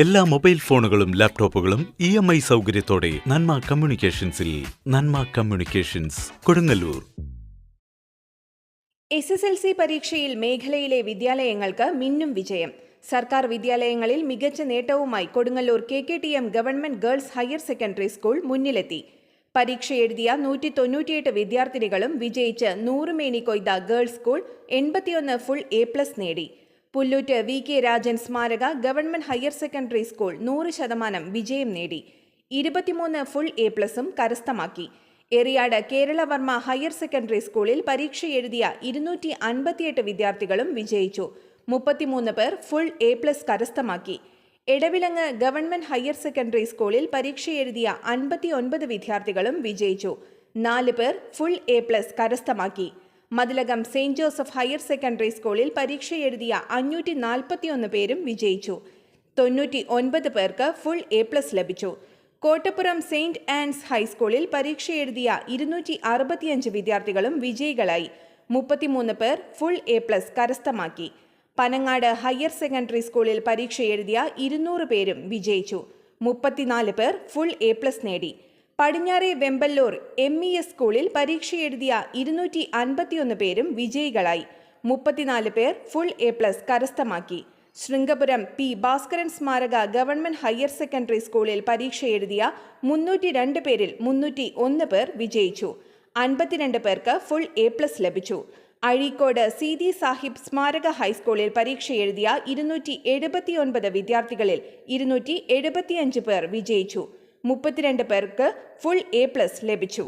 എല്ലാ മൊബൈൽ ഫോണുകളും ലാപ്ടോപ്പുകളും ഇ എം ഐ സൗകര്യത്തോടെ Nanma കമ്മ്യൂണിക്കേഷൻസിൽ Nanma communications Kodungallur. S S L C പരീക്ഷയിൽ മേഖലയിലെ വിദ്യാലയങ്ങൾക്ക് മിന്നും വിജയം. സർക്കാർ വിദ്യാലയങ്ങളിൽ മികച്ച നേട്ടവുമായി Kodungallur K K T M government girls higher secondary school മുന്നിലെത്തി. പരീക്ഷ എഴുതിയ നൂറ്റി തൊണ്ണൂറ്റിയെട്ട് വിദ്യാർത്ഥിനികളും വിജയിച്ച് നൂറുമേനി കൊയ്ത ഗേൾസ് സ്കൂൾ എൺപത്തിയൊന്ന് ഫുൾ എ പ്ലസ് നേടി. പുല്ലൂറ്റ് വി കെ രാജൻ സ്മാരക ഗവൺമെന്റ് ഹയർ സെക്കൻഡറി സ്കൂൾ നൂറ് ശതമാനം വിജയം നേടി. ഇരുപത്തിമൂന്ന് ഫുൾ എ പ്ലസും കരസ്ഥമാക്കി. എറിയാട് കേരളവർമ്മ ഹയർ സെക്കൻഡറി സ്കൂളിൽ പരീക്ഷ എഴുതിയ ഇരുന്നൂറ്റി അൻപത്തിയെട്ട് വിദ്യാർത്ഥികളും വിജയിച്ചു. മുപ്പത്തിമൂന്ന് പേർ ഫുൾ എ പ്ലസ് കരസ്ഥമാക്കി. എടവിലങ്ങ് ഗവൺമെന്റ് ഹയർ സെക്കൻഡറി സ്കൂളിൽ പരീക്ഷ എഴുതിയ അൻപത്തി ഒൻപത് വിദ്യാർത്ഥികളും വിജയിച്ചു. നാല് പേർ ഫുൾ എ പ്ലസ് കരസ്ഥമാക്കി. Mathilakam saint Joseph higher secondary സ്കൂളിൽ പരീക്ഷ എഴുതിയ അഞ്ഞൂറ്റി നാൽപ്പത്തിയൊന്ന് പേരും വിജയിച്ചു. തൊണ്ണൂറ്റി ഒൻപത് പേർക്ക് ഫുൾ എ പ്ലസ് ലഭിച്ചു. കോട്ടപ്പുറം സെയിന്റ് ആൻസ് ഹൈസ്കൂളിൽ പരീക്ഷ എഴുതിയ ഇരുന്നൂറ്റി അറുപത്തിയഞ്ച് വിദ്യാർത്ഥികളും വിജയികളായി. മുപ്പത്തിമൂന്ന് പേർ ഫുൾ എ പ്ലസ് കരസ്ഥമാക്കി. പനങ്ങാട് ഹയർ സെക്കൻഡറി സ്കൂളിൽ പരീക്ഷ എഴുതിയ ഇരുന്നൂറ് പേരും വിജയിച്ചു. മുപ്പത്തിനാല് പേർ ഫുൾ എ പ്ലസ് നേടി. പടിഞ്ഞാറെ വെമ്പല്ലൂർ എം ഇ എസ് സ്കൂളിൽ പരീക്ഷയെഴുതിയ ഇരുന്നൂറ്റി അൻപത്തിയൊന്ന് പേരും വിജയികളായി. മുപ്പത്തിനാല് പേർ ഫുൾ എ പ്ലസ് കരസ്ഥമാക്കി. ശൃംഗപുരം പി ഭാസ്കരൻ സ്മാരക ഗവൺമെന്റ് ഹയർ സെക്കൻഡറി സ്കൂളിൽ പരീക്ഷയെഴുതിയ മുന്നൂറ്റി രണ്ട് പേരിൽ മുന്നൂറ്റി ഒന്ന് പേർ വിജയിച്ചു. അൻപത്തിരണ്ട് പേർക്ക് ഫുൾ എ പ്ലസ് ലഭിച്ചു. അഴീക്കോട് സി സീതി സാഹിബ് സ്മാരക ഹൈസ്കൂളിൽ പരീക്ഷ എഴുതിയ ഇരുന്നൂറ്റി എഴുപത്തിയൊൻപത് വിദ്യാർത്ഥികളിൽ ഇരുന്നൂറ്റി എഴുപത്തിയഞ്ച് പേർ വിജയിച്ചു. മുപ്പത്തിരണ്ട് പേർക്ക് ഫുൾ എ പ്ലസ് ലഭിച്ചു.